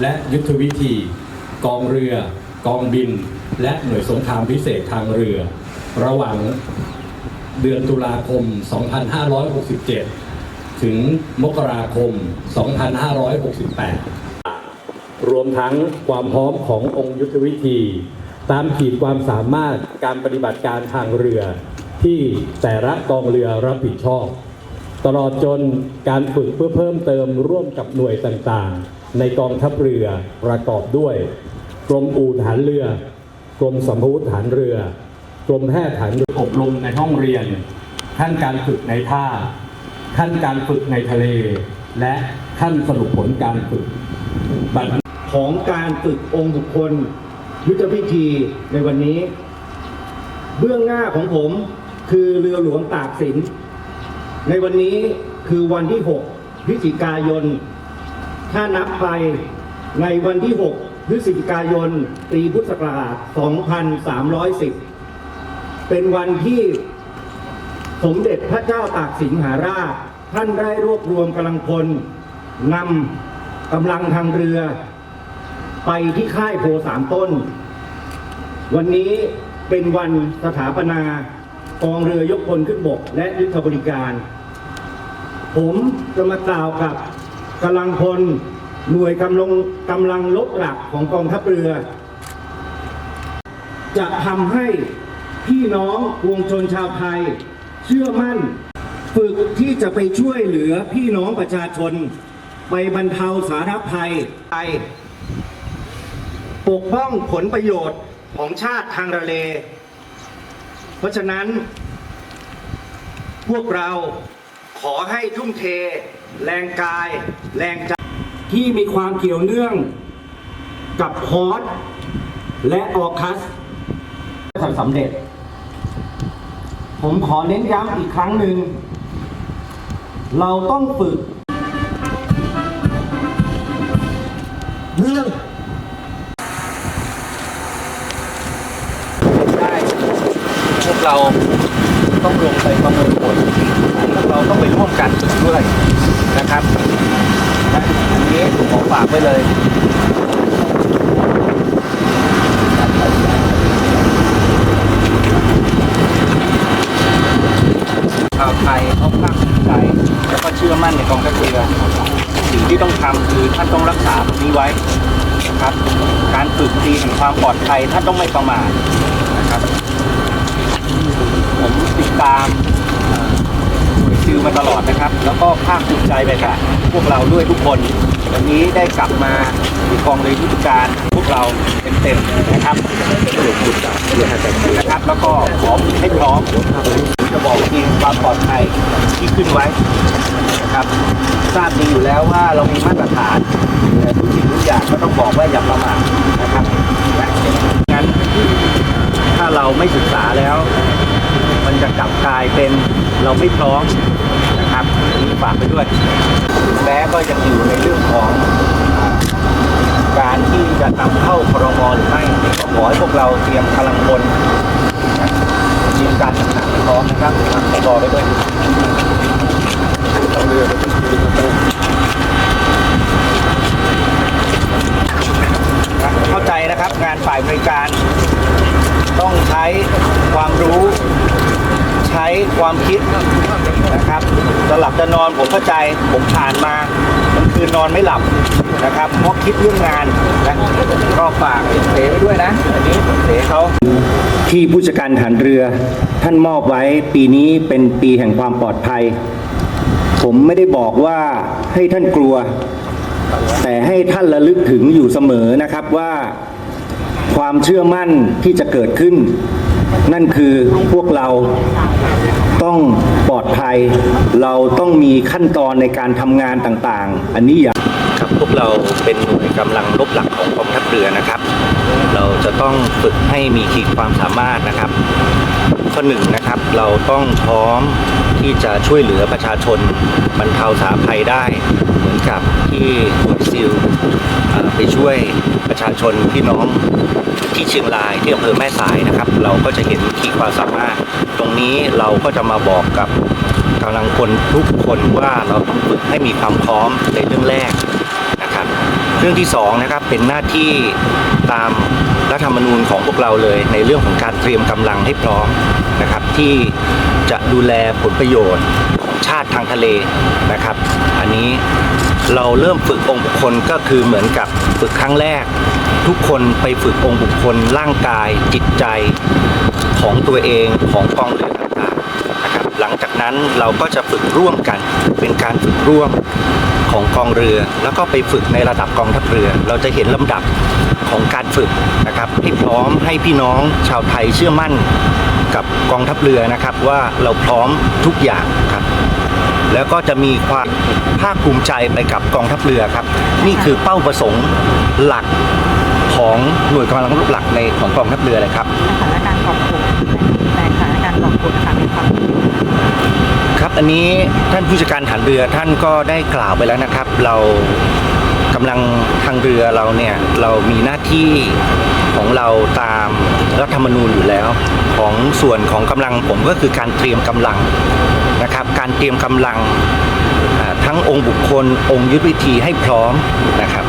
และยุทธวิธี กองเรือ กองบิน และหน่วยสงครามพิเศษทางเรือ ระหว่างเดือนตุลาคม 2567 ถึงมกราคม 2568 รวมทั้งความพร้อมขององค์ยุทธวิธี ตามขีดความสามารถการปฏิบัติการทางเรือ ที่แต่ละกองเรือรับผิดชอบ ตลอดจนการฝึกเพื่อเพิ่มเติมร่วมกับหน่วยต่างๆ ในกองทัพเรือประกอบด้วย กรมอู่ฐานเรือ กรมสัมพวุธฐานเรือ กรมแพทย์ฐานเรืออบรมในห้องเรียน ขั้นการฝึกในท่า ขั้นการฝึกในทะเล และขั้นสรุปผลการฝึกบัดของการฝึกองค์บุคคล ยุทธพิธีในวันนี้ เบื้องหน้าของผมคือเรือหลวงตากสิน ในวันนี้คือวันที่ 6 พฤศจิกายน ถ้านับไปในวันที่ 6 พฤศจิกายน ปีพุทธศักราช 2310 เป็นวันที่สมเด็จพระเจ้าตากสินมหาราช ท่านได้รวบรวมกำลังพลนำกำลังทางเรือ ไปที่ค่ายโพสามต้น วันนี้เป็นวันสถาปนากองเรือยกพลขึ้นบกและยุทธบริการ ผมจะมากล่าวกับ กำลังพลหน่วยกำลังกำลังลบหลักของกองทัพเรือ จะทำให้พี่น้องวงชนชาวไทย เชื่อมั่นฝึกที่จะไปช่วยเหลือพี่น้องประชาชน ไปบรรเทาสาธารณภัยไปปกป้องผลประโยชน์ของชาติทางทะเล เพราะฉะนั้น พวกเราขอให้ทุ่มเท แรงกาย แรงใจ ที่มีความเกี่ยวเนื่องกับคอร์สและออคัสทำสำเร็จ ผมขอเน้นย้ำอีกครั้งหนึ่ง เราต้องฝึกเรื่องได้พวกเราต้องลงไปประเมินผลพวกเราต้องไปร่วมกันฝึกด้วยนะครับและอันนี้ผมขอฝากไว้เลย ชาวไทยเขาภาคภูมิใจแล้วก็เชื่อมั่นในกองทัพเรือสิ่งที่ต้องทำคือท่านต้องรักษาตรงนี้ไว้นะครับการฝึกดีแห่งความปลอดภัยท่านต้องไม่ประมาทนะครับผมติดตามเอ่อหน่วยซิลมาตลอดนะครับ แล้วก็ภาคภูมิใจไปกับพวกเราด้วยทุกคนวันนี้ได้กลับมาที่กองเรือยุทธการพวกเราเต็มๆนะครับนะครับ แล้วก็ขอให้พร้อมจะ บอกทีมความปลอดภัยที่ขึ้นไว้นะครับ ทราบดีอยู่แล้วว่าเรามีมาตรฐานแต่ทุกสิ่งทุกอย่างก็ต้องบอกว่าอย่าประมาทนะครับและงั้นถ้าเราไม่ศึกษาแล้ว มันจะกลับกลายเป็นเราไม่พร้อมนะครับอันนี้ฝากไปด้วย แม้ก็ยังอยู่ในเรื่องของการที่จะนำเข้าพรมหรือไม่ก็ขอให้พวกเราเตรียมพลังคน ทีมการต่างๆให้พร้อมนะครับรอไปด้วยต้องเรือกเข้าใจนะครับงานฝ่ายบริการ ต้องใช้ความรู้ ใช้ความคิดนะครับจะหลับจะนอนผมเข้าใจผมผ่านมา มันคืนนอนไม่หลับนะครับเพราะคิดเรื่องงานนะก็ฝากเสไว้ด้วยนะอันนี้เสเขาที่ผู้จัดการฐานเรือ ท่านมอบไว้ปีนี้เป็นปีแห่งความปลอดภัย ผมไม่ได้บอกว่าให้ท่านกลัว แต่ให้ท่านระลึกถึงอยู่เสมอนะครับว่า ความเชื่อมั่นที่จะเกิดขึ้น นั่นคือพวกเราต้องปลอดภัย เราต้องมีขั้นตอนในการทำงานต่างๆ อันนี้อย่าครับพวกเราเป็นหน่วยกำลังรบหลักของกองทัพเรือนะครับ เราจะต้องฝึกให้มีขีดความสามารถนะครับ ข้อหนึ่งนะครับเราต้องพร้อมที่จะช่วยเหลือประชาชนบรรเทาสาภัยได้เหมือนกับที่หน่วยซิลไปช่วยประชาชนพี่น้องที่เชียงรายที่อำเภอแม่สายนะครับ เราก็จะเห็นขีดความสามารถ ตรงนี้เราก็จะมาบอกกับ กำลังพลทุกคนว่าเราต้องฝึกให้มีความพร้อมในเรื่องแรกนะครับ เรื่องที่สองนะครับเป็นหน้าที่ตามรัฐธรรมนูญของพวกเราเลย ในเรื่องของการเตรียมกำลังให้พร้อมนะครับที่จะดูแลผลประโยชน์ของชาติทางทะเลนะครับ อันนี้เราเริ่มฝึกองค์บุคคลก็คือเหมือนกับฝึกครั้งแรก ทุกคนไปฝึกองค์บุคคลร่างกายจิตใจของตัวเองของกองเรือต่างๆนะครับ หลังจากนั้นเราก็จะฝึกร่วมกัน เป็นการฝึกร่วมของกองเรือ แล้วก็ไปฝึกในระดับกองทัพเรือ เราจะเห็นลำดับของการฝึกนะครับให้พร้อมให้พี่น้องชาวไทยเชื่อมั่นกับกองทัพเรือนะครับว่าเราพร้อมทุกอย่างครับแล้วก็จะมีความภาคภูมิใจไปกับกองทัพเรือครับ นี่คือเป้าประสงค์หลักของหน่วยกำลังรบหลักในของกองทัพเรือเลยครับสถานการณ์กองทุนแต่สถานการณ์กองทุนค่ะมีความ ครับ อันนี้ท่านผู้จัดการฐานเรือท่านก็ได้กล่าวไปแล้วนะครับ เรากำลังทางเรือเราเนี่ยเรามีหน้าที่ของเราตามรัฐธรรมนูญอยู่แล้ว ของส่วนของกำลังผมก็คือการเตรียมกำลังนะครับ การเตรียมกำลังทั้งองค์บุคคล องค์ยุทธวิธีให้พร้อมนะครับ